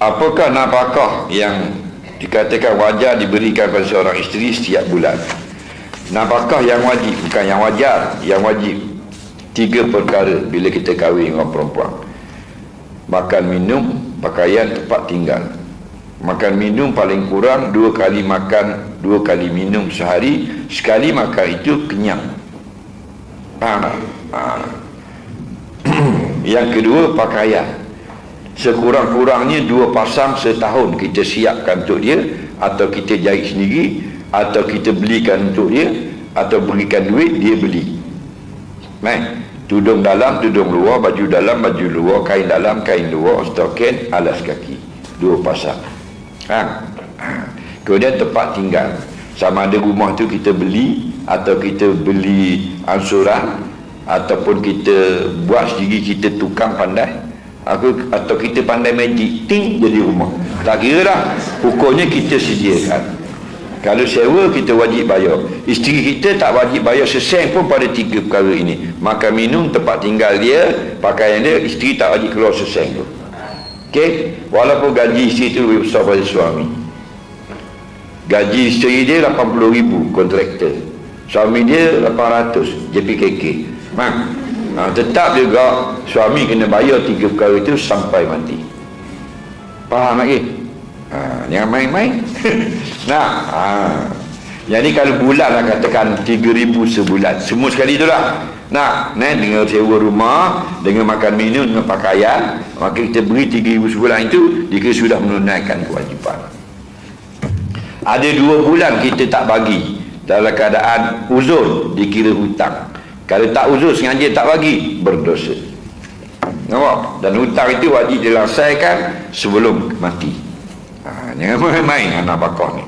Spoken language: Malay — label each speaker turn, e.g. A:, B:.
A: apakah nafkah yang dikatakan wajar diberikan pada seorang isteri setiap bulan? Nafkah yang wajib bukan yang wajar. Yang wajib tiga perkara bila kita kahwin dengan perempuan. Makan minum pakaian tempat tinggal. Makan minum paling kurang dua kali makan dua kali minum sehari. Sekali makan itu kenyang. Faham tak? Ha. yang kedua pakaian sekurang-kurangnya dua pasang setahun kita siapkan untuk dia atau kita jahit sendiri atau kita belikan untuk dia atau berikan duit dia beli Baik. tudung dalam tudung luar baju dalam baju luar kain dalam kain luar stokin alas kaki dua pasang ha. kemudian tempat tinggal sama ada rumah tu kita beli atau kita beli ansuran ataupun kita buat sendiri kita tukang pandai aku atau kita pandai magic ting jadi rumah. Tak kira dah pokoknya kita sediakan. Kalau sewa kita wajib bayar. Isteri kita tak wajib bayar sesen pun pada tiga perkara ini. Makan minum tempat tinggal dia pakaian dia isteri tak wajib keluar sesen tu. Ok walaupun gaji isteri tu lebih besar pada suami. Gaji isteri dia 80 ribu kontraktor. Suami dia 800 JPKK Mak, ha, tetap juga suami kena bayar tiga perkara itu sampai mati. Faham lagi ha, jangan main-main. Nah ha. jadi kalau bulan lah katakan tiga ribu sebulan. Semua sekali itulah nah nah dengan sewa rumah dengan makan minum dengan pakaian maka kita beri tiga ribu sebulan itu jika sudah menunaikan kewajipan. Ada dua bulan kita tak bagi dalam keadaan uzur dikira hutang kalau tak uzur sengaja tak bagi berdosa. Nampak? Dan hutang itu wajib dilaksanakan sebelum mati. Ha, jangan main-main anak bakar ni